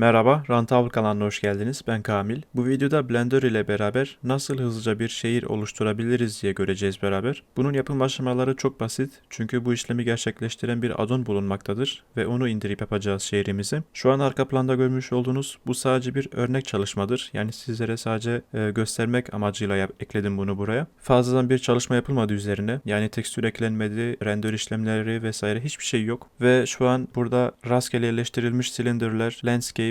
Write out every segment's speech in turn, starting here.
Merhaba, Rantavl kanalına hoş geldiniz. Ben Kamil. Bu videoda Blender ile beraber nasıl hızlıca bir şehir oluşturabiliriz diye göreceğiz beraber. Bunun yapım aşamaları çok basit. Çünkü bu işlemi gerçekleştiren bir addon bulunmaktadır ve onu indirip yapacağız şehrimizi. Şu an arka planda görmüş olduğunuz bu sadece bir örnek çalışmadır. Yani sizlere sadece e, göstermek amacıyla yap- ekledim bunu buraya. Fazladan bir çalışma yapılmadı üzerine. Yani tekstür eklenmedi, render işlemleri vesaire hiçbir şey yok. Ve şu an burada rastgele yerleştirilmiş silindirler, landscape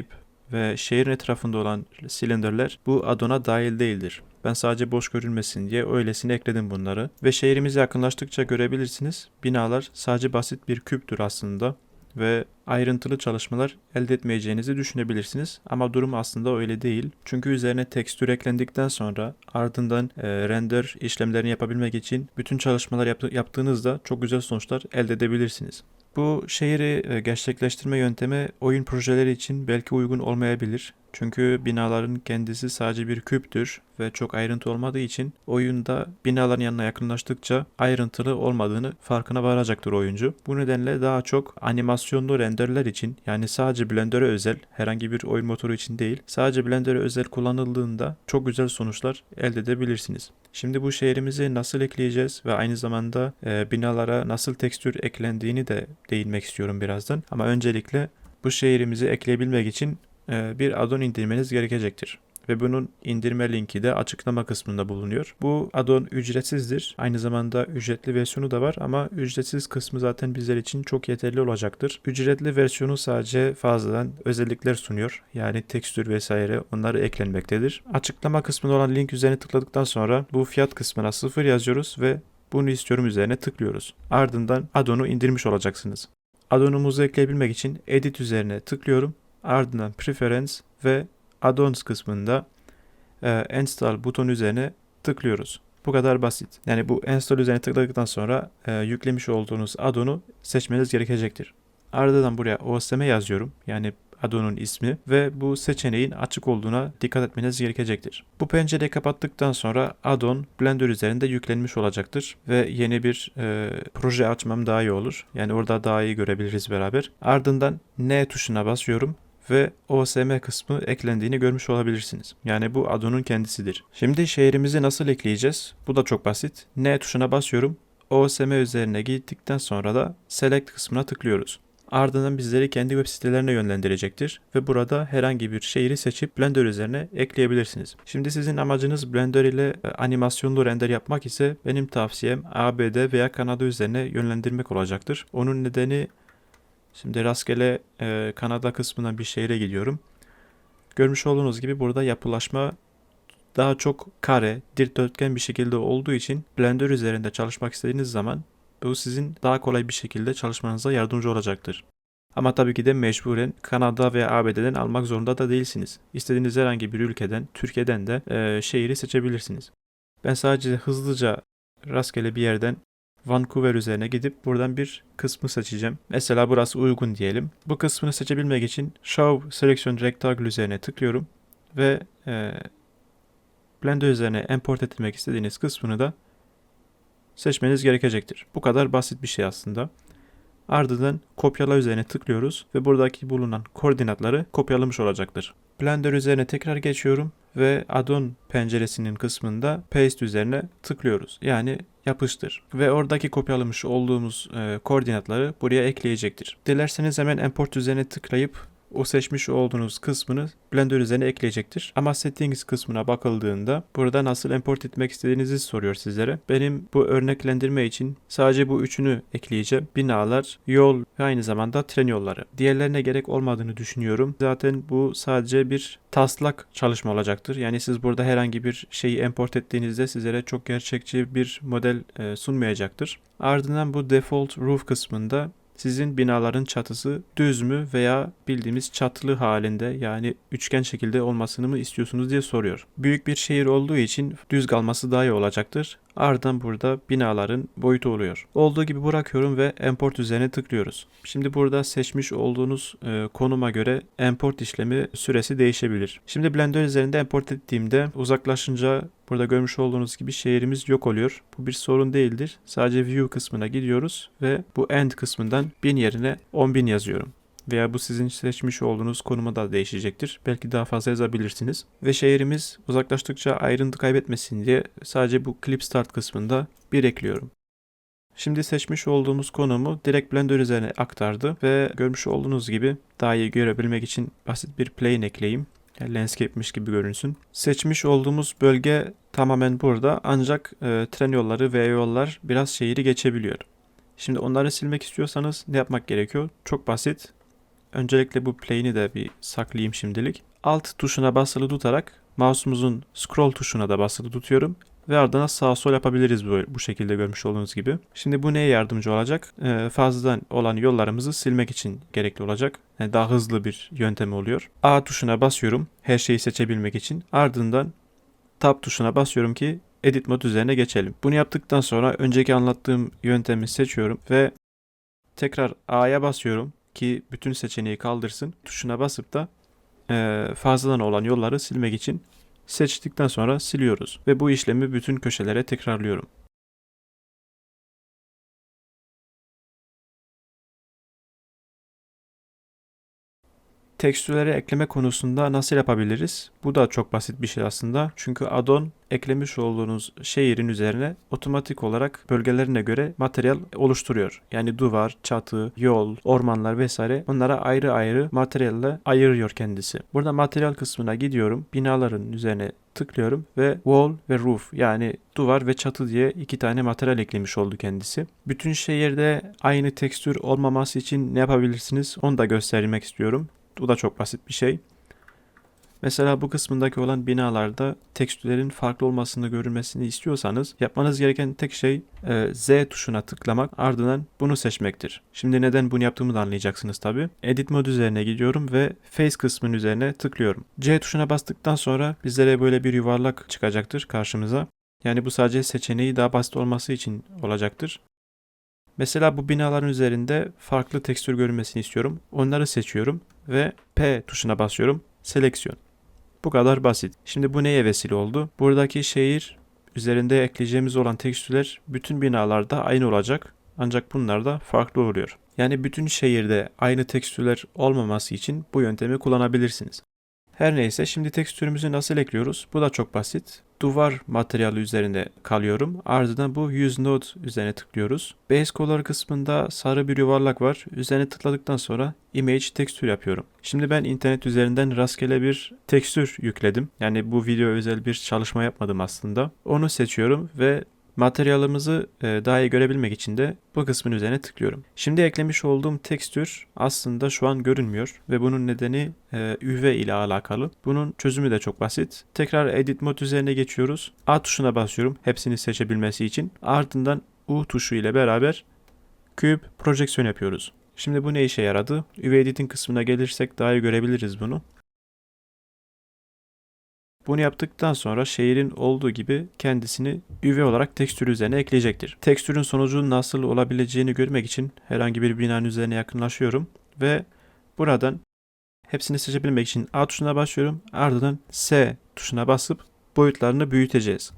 ve şehrin etrafında olan silindirler bu addona dahil değildir. Ben sadece boş görünmesin diye öylesine ekledim bunları. Ve şehrimize yakınlaştıkça görebilirsiniz. Binalar sadece basit bir küptür aslında ve ayrıntılı çalışmalar elde etmeyeceğinizi düşünebilirsiniz. Ama durum aslında öyle değil. Çünkü üzerine tekstür eklendikten sonra ardından e, render işlemlerini yapabilmek için bütün çalışmalar yaptı- yaptığınızda çok güzel sonuçlar elde edebilirsiniz. Bu şehri gerçekleştirme yöntemi oyun projeleri için belki uygun olmayabilir. Çünkü binaların kendisi sadece bir küptür ve çok ayrıntı olmadığı için oyunda binaların yanına yakınlaştıkça ayrıntılı olmadığını farkına varacaktır oyuncu. Bu nedenle daha çok animasyonlu renderler için yani sadece Blender'e özel herhangi bir oyun motoru için değil sadece Blender'e özel kullanıldığında çok güzel sonuçlar elde edebilirsiniz. Şimdi bu şehrimizi nasıl ekleyeceğiz ve aynı zamanda e, binalara nasıl tekstür eklendiğini de değinmek istiyorum birazdan. Ama öncelikle bu şehrimizi ekleyebilmek için bir addon indirmeniz gerekecektir. Ve bunun indirme linki de açıklama kısmında bulunuyor. Bu addon ücretsizdir. Aynı zamanda ücretli versiyonu da var ama ücretsiz kısmı zaten bizler için çok yeterli olacaktır. Ücretli versiyonu sadece fazladan özellikler sunuyor. Yani tekstür vesaire onları eklenmektedir. Açıklama kısmında olan link üzerine tıkladıktan sonra bu fiyat kısmına sıfır yazıyoruz ve bunu istiyorum üzerine tıklıyoruz. Ardından addonu indirmiş olacaksınız. Addonumuzu ekleyebilmek için edit üzerine tıklıyorum. Ardından preference ve addons kısmında e, install butonu üzerine tıklıyoruz. Bu kadar basit. Yani bu install üzerine tıkladıktan sonra e, yüklemiş olduğunuz addonu seçmeniz gerekecektir. Ardından buraya OSM yazıyorum. Yani addonun ismi ve bu seçeneğin açık olduğuna dikkat etmeniz gerekecektir. Bu pencereyi kapattıktan sonra addon Blender üzerinde yüklenmiş olacaktır ve yeni bir e, proje açmam daha iyi olur. Yani orada daha iyi görebiliriz beraber. Ardından N tuşuna basıyorum ve OSM kısmı eklendiğini görmüş olabilirsiniz. Yani bu addon'un kendisidir. Şimdi şehrimizi nasıl ekleyeceğiz? Bu da çok basit. N tuşuna basıyorum. OSM üzerine gittikten sonra da Select kısmına tıklıyoruz. Ardından bizleri kendi web sitelerine yönlendirecektir ve burada herhangi bir şehri seçip Blender üzerine ekleyebilirsiniz. Şimdi sizin amacınız Blender ile e, animasyonlu render yapmak ise benim tavsiyem ABD veya Kanada üzerine yönlendirmek olacaktır. Onun nedeni Şimdi rastgele e, Kanada kısmına bir şehre gidiyorum. Görmüş olduğunuz gibi burada yapılaşma daha çok kare, dikdörtgen bir şekilde olduğu için Blender üzerinde çalışmak istediğiniz zaman bu sizin daha kolay bir şekilde çalışmanıza yardımcı olacaktır. Ama tabii ki de mecburen Kanada veya ABD'den almak zorunda da değilsiniz. İstediğiniz herhangi bir ülkeden, Türkiye'den de e, şehri seçebilirsiniz. Ben sadece hızlıca rastgele bir yerden Vancouver üzerine gidip buradan bir kısmı seçeceğim. Mesela burası uygun diyelim. Bu kısmını seçebilmek için Show Selection Rectangle üzerine tıklıyorum ve e, Blender üzerine import etmek istediğiniz kısmını da seçmeniz gerekecektir. Bu kadar basit bir şey aslında. Ardından kopyala üzerine tıklıyoruz ve buradaki bulunan koordinatları kopyalamış olacaktır. Blender üzerine tekrar geçiyorum ve addon penceresinin kısmında paste üzerine tıklıyoruz. Yani yapıştır ve oradaki kopyalamış olduğumuz e, koordinatları buraya ekleyecektir. Dilerseniz hemen import üzerine tıklayıp o seçmiş olduğunuz kısmını Blender üzerine ekleyecektir. Ama settings kısmına bakıldığında burada nasıl import etmek istediğinizi soruyor sizlere. Benim bu örneklendirme için sadece bu üçünü ekleyeceğim. Binalar, yol ve aynı zamanda tren yolları. Diğerlerine gerek olmadığını düşünüyorum. Zaten bu sadece bir taslak çalışma olacaktır. Yani siz burada herhangi bir şeyi import ettiğinizde sizlere çok gerçekçi bir model e, sunmayacaktır. Ardından bu default roof kısmında sizin binaların çatısı düz mü veya bildiğimiz çatılı halinde yani üçgen şekilde olmasını mı istiyorsunuz diye soruyor. Büyük bir şehir olduğu için düz kalması daha iyi olacaktır. Ardından burada binaların boyutu oluyor. Olduğu gibi bırakıyorum ve import üzerine tıklıyoruz. Şimdi burada seçmiş olduğunuz e, konuma göre import işlemi süresi değişebilir. Şimdi Blender üzerinde import ettiğimde uzaklaşınca burada görmüş olduğunuz gibi şehrimiz yok oluyor. Bu bir sorun değildir. Sadece view kısmına gidiyoruz ve bu end kısmından 1000 yerine 10.000 yazıyorum. veya bu sizin seçmiş olduğunuz konuma da değişecektir. Belki daha fazla yazabilirsiniz. Ve şehrimiz uzaklaştıkça ayrıntı kaybetmesin diye sadece bu clip start kısmında bir ekliyorum. Şimdi seçmiş olduğumuz konumu direkt Blender üzerine aktardı ve görmüş olduğunuz gibi daha iyi görebilmek için basit bir plane ekleyeyim. Landscape'miş gibi görünsün. Seçmiş olduğumuz bölge tamamen burada ancak e, tren yolları ve yollar biraz şehri geçebiliyor. Şimdi onları silmek istiyorsanız ne yapmak gerekiyor? Çok basit. Öncelikle bu plane'i de bir saklayayım şimdilik. Alt tuşuna basılı tutarak mouse'umuzun scroll tuşuna da basılı tutuyorum ve ardına sağ sol yapabiliriz bu, bu şekilde görmüş olduğunuz gibi. Şimdi bu neye yardımcı olacak? Ee, fazladan olan yollarımızı silmek için gerekli olacak. Yani daha hızlı bir yöntem oluyor. A tuşuna basıyorum her şeyi seçebilmek için. Ardından Tab tuşuna basıyorum ki Edit mod üzerine geçelim. Bunu yaptıktan sonra önceki anlattığım yöntemi seçiyorum ve tekrar A'ya basıyorum ki bütün seçeneği kaldırsın. Tuşuna basıp da fazladan olan yolları silmek için seçtikten sonra siliyoruz ve bu işlemi bütün köşelere tekrarlıyorum. Tekstürleri ekleme konusunda nasıl yapabiliriz? Bu da çok basit bir şey aslında. Çünkü addon eklemiş olduğunuz şehrin üzerine otomatik olarak bölgelerine göre materyal oluşturuyor. Yani duvar, çatı, yol, ormanlar vesaire onlara ayrı ayrı materyalle ayırıyor kendisi. Burada materyal kısmına gidiyorum. Binaların üzerine tıklıyorum ve wall ve roof yani duvar ve çatı diye iki tane materyal eklemiş oldu kendisi. Bütün şehirde aynı tekstür olmaması için ne yapabilirsiniz onu da göstermek istiyorum. Bu da çok basit bir şey. Mesela bu kısmındaki olan binalarda tekstürlerin farklı olmasını görülmesini istiyorsanız yapmanız gereken tek şey e, Z tuşuna tıklamak ardından bunu seçmektir. Şimdi neden bunu yaptığımı da anlayacaksınız tabi. Edit mod üzerine gidiyorum ve Face kısmının üzerine tıklıyorum. C tuşuna bastıktan sonra bizlere böyle bir yuvarlak çıkacaktır karşımıza. Yani bu sadece seçeneği daha basit olması için olacaktır. Mesela bu binaların üzerinde farklı tekstür görünmesini istiyorum. Onları seçiyorum ve P tuşuna basıyorum. Seleksiyon. Bu kadar basit. Şimdi bu neye vesile oldu? Buradaki şehir üzerinde ekleyeceğimiz olan tekstürler bütün binalarda aynı olacak. Ancak bunlar da farklı oluyor. Yani bütün şehirde aynı tekstürler olmaması için bu yöntemi kullanabilirsiniz. Her neyse şimdi tekstürümüzü nasıl ekliyoruz? Bu da çok basit. Duvar materyali üzerinde kalıyorum. Ardından bu Use Node üzerine tıklıyoruz. Base Color kısmında sarı bir yuvarlak var. Üzerine tıkladıktan sonra Image tekstür yapıyorum. Şimdi ben internet üzerinden rastgele bir tekstür yükledim. Yani bu video özel bir çalışma yapmadım aslında. Onu seçiyorum ve Materyalımızı e, daha iyi görebilmek için de bu kısmın üzerine tıklıyorum. Şimdi eklemiş olduğum tekstür aslında şu an görünmüyor ve bunun nedeni e, UV ile alakalı. Bunun çözümü de çok basit. Tekrar Edit Mode üzerine geçiyoruz. A tuşuna basıyorum hepsini seçebilmesi için. Ardından U tuşu ile beraber küp projeksiyon yapıyoruz. Şimdi bu ne işe yaradı? UV Editing kısmına gelirsek daha iyi görebiliriz bunu. Bunu yaptıktan sonra şehrin olduğu gibi kendisini üve olarak tekstür üzerine ekleyecektir. Tekstürün sonucu nasıl olabileceğini görmek için herhangi bir binanın üzerine yakınlaşıyorum ve buradan hepsini seçebilmek için A tuşuna basıyorum. Ardından S tuşuna basıp boyutlarını büyüteceğiz.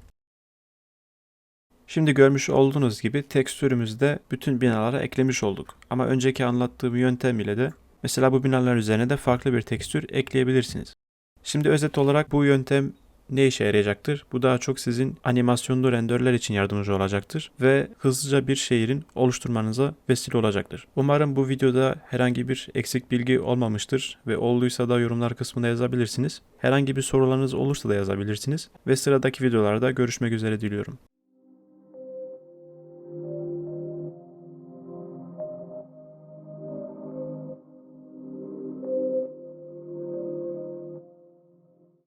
Şimdi görmüş olduğunuz gibi tekstürümüzde bütün binalara eklemiş olduk. Ama önceki anlattığım yöntem ile de mesela bu binalar üzerine de farklı bir tekstür ekleyebilirsiniz. Şimdi özet olarak bu yöntem ne işe yarayacaktır? Bu daha çok sizin animasyonlu renderler için yardımcı olacaktır ve hızlıca bir şehrin oluşturmanıza vesile olacaktır. Umarım bu videoda herhangi bir eksik bilgi olmamıştır ve olduysa da yorumlar kısmında yazabilirsiniz. Herhangi bir sorularınız olursa da yazabilirsiniz ve sıradaki videolarda görüşmek üzere diliyorum.